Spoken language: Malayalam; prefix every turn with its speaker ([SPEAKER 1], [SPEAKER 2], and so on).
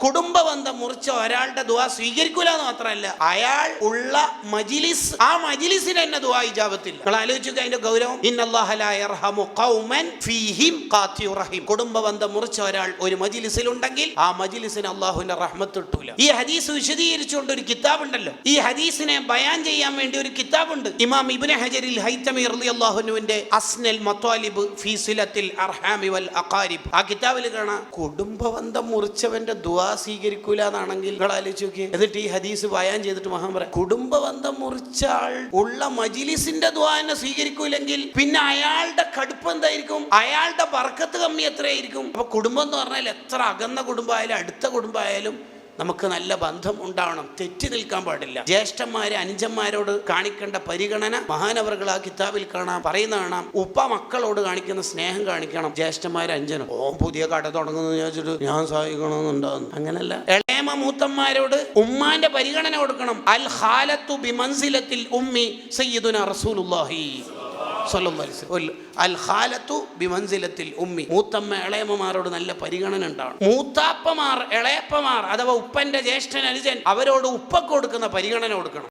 [SPEAKER 1] കുടുംബബന്ധം മുറിച്ച ഒരാളുടെ ദുവാ സ്വീകരിക്കൂല എന്ന് മാത്രമല്ല അയാൾ ഉള്ള മജിലിസ് ആ മജിലിസിന് തന്നെ ദുവാ ഇജാപത്തില്ല നിങ്ങൾ ആലോചിച്ചു അതിന്റെ ഗൗരവം. കുടുംബ ബന്ധം മുറിച്ച ഒരാൾ ഒരു മജിലിസിൽ ഉണ്ടെങ്കിൽ ആ മജിലിസിന് അള്ളാഹുവിന്റെ റഹ്മത്ത് കിട്ടൂല. ഈ ഹദീസ് വിശദീകരിച്ചുകൊണ്ട് ഒരു കിതാബ് ഉണ്ടല്ലോ ഈ ഹദീസിനെ ബയാൻ ചെയ്യാൻ വേണ്ടി ഒരു കിതാബ് ഉണ്ട് ഇമാം ഇബ്നു ഹജറിൽ ഹൈത്തമി അള്ളാഹുനുവിന്റെ അസ്നൽ മത്വാലിബ് ഫീ സിലത്തിൽ അർഹാമി വൽ അഖാരിബ്. ആ കിതാബിൽ കാണാം കുടുംബ ബന്ധം മുറിച്ചവന്റെ ദുവാ സ്വീകരിക്കൂല എന്നാണെങ്കിൽ നിങ്ങൾ ആലോചിച്ച് നോക്കി എന്നിട്ട് ഈ ഹദീസ് ബയാൻ ചെയ്തിട്ട് മഹാൻ പറയാം കുടുംബബന്ധം മുറിച്ച ആൾ ഉള്ള മജിലിസിന്റെ എന്നെ സ്വീകരിക്കൂലെങ്കിൽ പിന്നെ അയാളുടെ കടുപ്പം എന്തായിരിക്കും? അയാളുടെ ബർക്കത്ത് കമ്മി എത്രയായിരിക്കും? അപ്പൊ കുടുംബം എന്ന് പറഞ്ഞാൽ എത്ര അകന്ന കുടുംബമായാലും അടുത്ത കുടുംബമായാലും നമുക്ക് നല്ല ബന്ധം ഉണ്ടാവണം. തെറ്റി നിൽക്കാൻ പാടില്ല. ജ്യേഷ്ഠന്മാരെ അനുജന്മാരോട് കാണിക്കേണ്ട പരിഗണന മഹാനവറുകൾ ആ കിതാബിൽ കാണാം പറയുന്ന കാണാം. ഉപ്പ മക്കളോട് കാണിക്കുന്ന സ്നേഹം കാണിക്കണം ജ്യേഷ്ഠന്മാരെ അഞ്ചനും ഓ പുതിയ കട തുടങ്ങുന്നു വിചാരിച്ചിട്ട് ഞാൻ സഹായിക്കണമെന്നുണ്ടാകുന്നു അങ്ങനല്ല. ഇളയമ മൂത്തന്മാരോട് ഉമ്മാന്റെ പരിഗണന കൊടുക്കണം. അൽ ഹാലത്തു ബിമൻസിലത്തിൽ ഉമ്മി സയ്യിദുന വസല്ലം. അൽ ഉമ്മി. മൂത്തമ്മ ഇളയമ്മമാരോട് നല്ല പരിഗണന ഉണ്ടാവണം. മൂത്താപ്പമാർ ഇളയപ്പമാർ അഥവാ ഉപ്പന്റെ ജ്യേഷ്ഠൻ അനുജൻ അവരോട് ഉപ്പ കൊടുക്കുന്ന പരിഗണന കൊടുക്കണം.